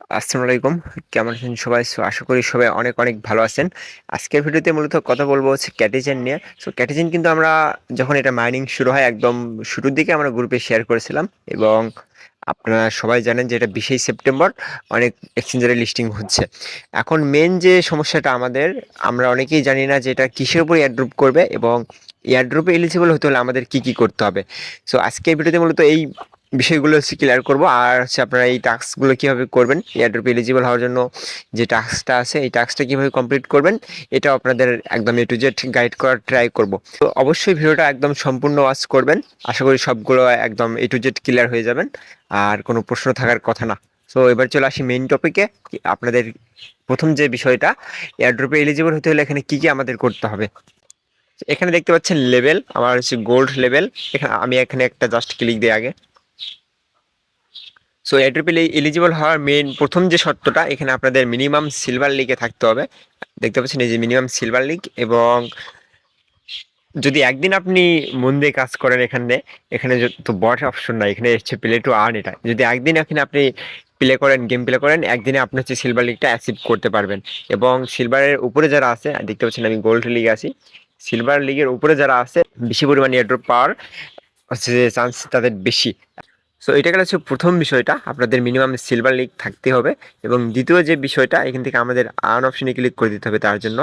আসসালামু আলাইকুম। কেমন আছেন সবাই? আশা করি সবাই অনেক অনেক ভালো আছেন। আজকের ভিডিওতে মূলত কথা বলব হচ্ছে ক্যাটিজেন নিয়ে। সো ক্যাটিজেন কিন্তু আমরা যখন এটা মাইনিং শুরু হয়, একদম শুরুর দিকে আমরা গ্রুপে শেয়ার করেছিলাম এবং আপনারা সবাই জানেন যে এটা বিশেই সেপ্টেম্বর, অনেক এক্সচেঞ্জারে লিস্টিং হচ্ছে। এখন মেন যে সমস্যাটা আমাদের, আমরা অনেকেই জানি না যে এটা কিসের উপর এয়ারড্রপ করবে এবং এয়ারড্রপে এলিজিবল হতে হলে আমাদের কি কি করতে হবে। সো আজকের ভিডিওতে মূলত এই বিষয়গুলো হচ্ছে ক্লিয়ার করব। আর হচ্ছে আপনারা এই টাস্কগুলো কীভাবে করবেন এয়ারড্রপ এলিজিবল হওয়ার জন্য যে টাস্কটা আছে, এই টাস্কটা কীভাবে কমপ্লিট করবেন, এটাও আপনাদের একদম এ টু জেড গাইড করার ট্রাই করব। তো অবশ্যই ভিডিওটা একদম সম্পূর্ণ ওয়াচ করবেন। আশা করি সবগুলো একদম এ টু জেড ক্লিয়ার হয়ে যাবেন। আর কোনো প্রশ্ন থাকার কথা না। সো এবার চলে আসি মেইন টপিকে আপনাদের প্রথম যে বিষয়টা এয়ারড্রপে এলিজিবল হতে হলে এখানে কী কী আমাদের করতে হবে? এখানে দেখতে পাচ্ছেন লেভেল আমার হচ্ছে গোল্ড লেভেল এখানে আমি এখানে একটা জাস্ট ক্লিক দিই আগে। সো এট্রিপল এলিজিবল হওয়ার মেন প্রথম যে শর্তটা, এখানে আপনাদের মিনিমাম সিলভার লিগে থাকতে হবে। দেখতে পাচ্ছেন এই যে মিনিমাম সিলভার লিগ এবং যদি একদিন আপনি মন দিয়ে কাজ করেন এখানে এখানে তো বট অপশন নাই, এখানে হচ্ছে প্লে টু আর্ন এটা। যদি একদিন এখানে আপনি প্লে করেন গেম প্লে করেন, একদিনে আপনি হচ্ছে সিলভার লিগটা অ্যাচিভ করতে পারবেন। এবং সিলভারের উপরে যারা আছে, দেখতে পাচ্ছেন আমি গোল্ড লিগে আছি সিলভার লিগের উপরে যারা আছে, বেশি পরিমাণে এয়ারড্রপ পাওয়ার হচ্ছে চান্স তাদের বেশি। সো এটা গেলে হচ্ছে প্রথম বিষয়টা। আপনাদের মিনিমাম সিলভার লিগ থাকতে হবে এবং দ্বিতীয় যে বিষয়টা, এখান থেকে আমাদের আর্ন অপশনে ক্লিক করে দিতে হবে তার জন্য।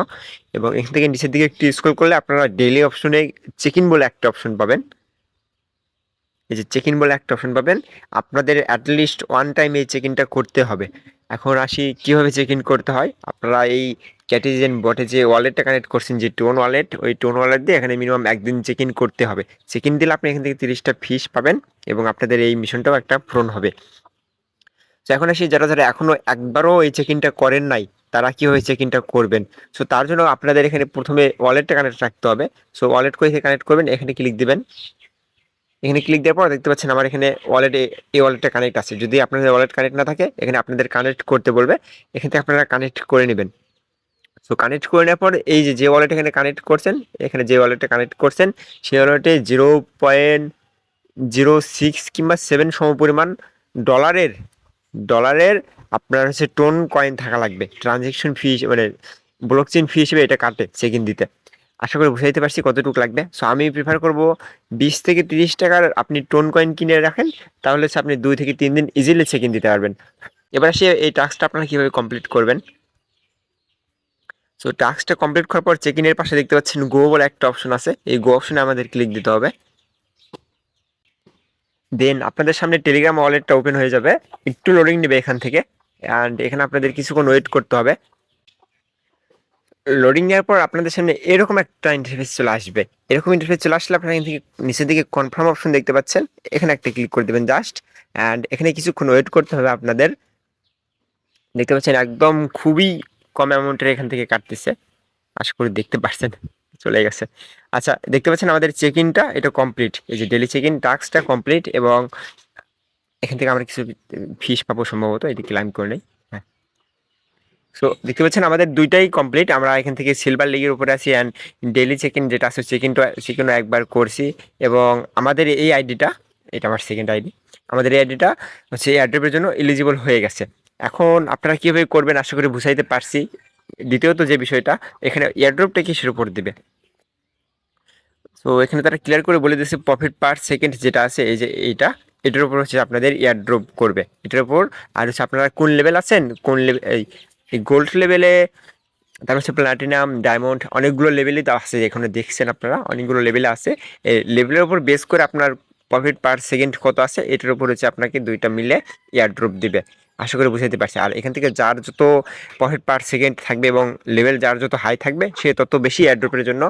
এবং এখান থেকে নিচের দিকে একটু স্ক্রল করলে আপনারা ডেলি অপশনে চেক ইন বলে একটা অপশন পাবেন। এই যে চেক ইন বলে একটা অপশন পাবেন। আপনাদের অ্যাটলিস্ট ওয়ান টাইম এই চেক ইনটা করতে হবে। এখন আসি কীভাবে চেক ইন করতে হয়। আপনারা এই ক্যাটিজেন বটে যে ওয়ালেটটা কানেক্ট করছেন, যে টোন ওয়ালেট ওই টোন ওয়ালেট দিয়ে এখানে মিনিমাম একদিন চেক ইন করতে হবে। চেক ইন দিলে আপনি এখান থেকে তিরিশটা ফিস পাবেন এবং আপনাদের এই মিশনটাও একটা পূরণ হবে। তো এখন আসি যারা যারা এখনও একবারও এই চেক ইনটা করেন নাই, তারা কীভাবে চেক ইনটা করবেন? সো তার জন্য আপনাদের এখানে প্রথমে ওয়ালেটটা কানেক্ট রাখতে হবে। সো ওয়ালেট করে কানেক্ট করবেন? এখানে ক্লিক দিবেন। এখানে ক্লিক দেওয়ার পর দেখতে পাচ্ছেন আমার এখানে ওয়ালেটে এই ওয়ালেটটা কানেক্ট আছে। যদি আপনাদের ওয়ালেট কানেক্ট না থাকে, এখানে আপনাদের কানেক্ট করতে বলবে। এখান থেকে আপনারা কানেক্ট করে নেবেন। সো কানেক্ট করে নেওয়ার পর এই যে যে ওয়ালেট এখানে কানেক্ট করছেন, এখানে যে ওয়ালেটে কানেক্ট করছেন, সেই ওয়ালেটে জিরো পয়েন্ট জিরো সিক্স কিংবা সেভেন সমপরিমাণ ডলারের ডলারের আপনার হচ্ছে টোন কয়েন থাকা লাগবে। ট্রানজ্যাকশন ফি মানে ব্লক চেন ফি হিসেবে এটা কাটে চেক দিতে। আশা করি বুঝাইতে পারছি কতটুকু লাগবে। সো আমি প্রিফার করব বিশ থেকে তিরিশ টাকার আপনি টোন কয়েন কিনে রাখেন, তাহলে হচ্ছে আপনি দুই থেকে তিন দিন ইজিলি চেক দিতে পারবেন। এবার সে এই টাস্কটা আপনারা কীভাবে কমপ্লিট করবেন। সো টাস্কটা কমপ্লিট করার পর চেক ইনের পাশে দেখতে পাচ্ছেন গো বলে একটা অপশন আছে। এই গো অপশনে আমাদের ক্লিক দিতে হবে। দেন আপনাদের সামনে টেলিগ্রাম ওয়ালেটটা ওপেন হয়ে যাবে। একটু লোডিং নেবে এখান থেকে। অ্যান্ড এখানে আপনাদের কিছুক্ষণ ওয়েট করতে হবে। লোডিং নেওয়ার পর আপনাদের সামনে এরকম একটা ইন্টারফেস চলে আসবে। এরকম ইন্টারফেস চলে আসলে আপনারা এখান থেকে নিচের দিকে কনফার্ম অপশন দেখতে পাচ্ছেন। এখানে একটা ক্লিক করে দেবেন জাস্ট অ্যান্ড এখানে কিছুক্ষণ ওয়েট করতে হবে আপনাদের। দেখতে পাচ্ছেন একদম খুবই কম অ্যামাউন্টের এখান থেকে কাটতেছে। আশা করি দেখতে পাচ্ছেন চলে গেছে। আচ্ছা দেখতে পাচ্ছেন আমাদের চেক ইনটা এটা কমপ্লিট এই যে ডেলি চেক ইন টাস্কটা কমপ্লিট এবং এখান থেকে আমরা কিছু ফিস পাবো সম্ভবত এটি ক্লাইম করে নেই। হ্যাঁ। সো দেখতে পাচ্ছেন আমাদের দুইটাই কমপ্লিট আমরা এখান থেকে সিলভার লিগের উপরে আছি অ্যান্ড ডেলি চেক ইন যেটা আছে চেক ইনটা চেক ইনও একবার করছি এবং আমাদের এই আইডিটা এটা আমার সেকেন্ড আইডি আমাদের এই আইডিটা হচ্ছে এই অ্যাড্রপের জন্য এলিজিবল হয়ে গেছে। এখন আপনারা কীভাবে করবেন আশা করি বুঝাইতে পারছি। দ্বিতীয়ত যে বিষয়টা, এখানে এয়ারড্রপটা কিসের উপর দেবে? তো এখানে তারা ক্লিয়ার করে বলে দিয়েছে প্রফিট পার সেকেন্ড যেটা আছে, এই যে এইটা, এটার উপর হচ্ছে আপনাদের এয়ারড্রপ করবে। এটার উপর, আর হচ্ছে আপনারা কোন লেভেল আছেন, কোন লেভেল এই গোল্ড লেভেলে তার হচ্ছে প্লাটিনাম ডায়মন্ড অনেকগুলো লেভেলই তো আছে, এখানে দেখছেন আপনারা, অনেকগুলো লেভেলে আছে। এই লেভেলের উপর বেস করে আপনার প্রফিট পার সেকেন্ড কত আছে? এটার উপর হচ্ছে আপনাকে দুইটা মিলে এয়ারড্রপ দিবে। আশা করি বুঝাইতে পারছি। আর এখান থেকে যার যত প্রফিট পার সেকেন্ড থাকবে এবং লেভেল যার যত হাই থাকবে, সে তত বেশি এয়ারড্রপের জন্য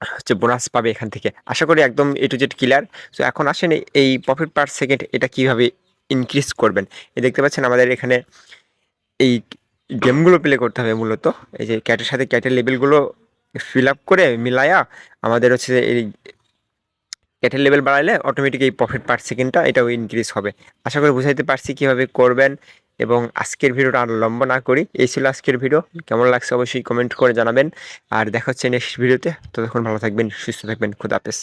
হচ্ছে বোনাস পাবে এখান থেকে। আশা করি একদম A to Z clear so এখন আসেন এই প্রফিট পার সেকেন্ড এটা কীভাবে ইনক্রিজ করবেন? এই দেখতে পাচ্ছেন আমাদের এখানে এই গেমগুলো প্লে করতে হবে মূলত। এই যে ক্যাটের সাথে ক্যাটের লেভেলগুলো ফিল আপ করে মিলায়া আমাদের হচ্ছে এই ক্যাটের লেভেল বাড়াইলে অটোমেটিক এই প্রফিট পার সেকেন্ডটা এটাও ইনক্রিজ হবে। আশা করি বুঝাইতে পারছি কীভাবে করবেন এবং আজকের ভিডিওটা আর লম্বা না করি। এই ছিল আজকের ভিডিও। কেমন লাগছে অবশ্যই কমেন্ট করে জানাবেন। আর দেখা হচ্ছে নেক্সট ভিডিওতে ততক্ষণ ভালো থাকবেন, সুস্থ থাকবেন। খুদাহাফেজ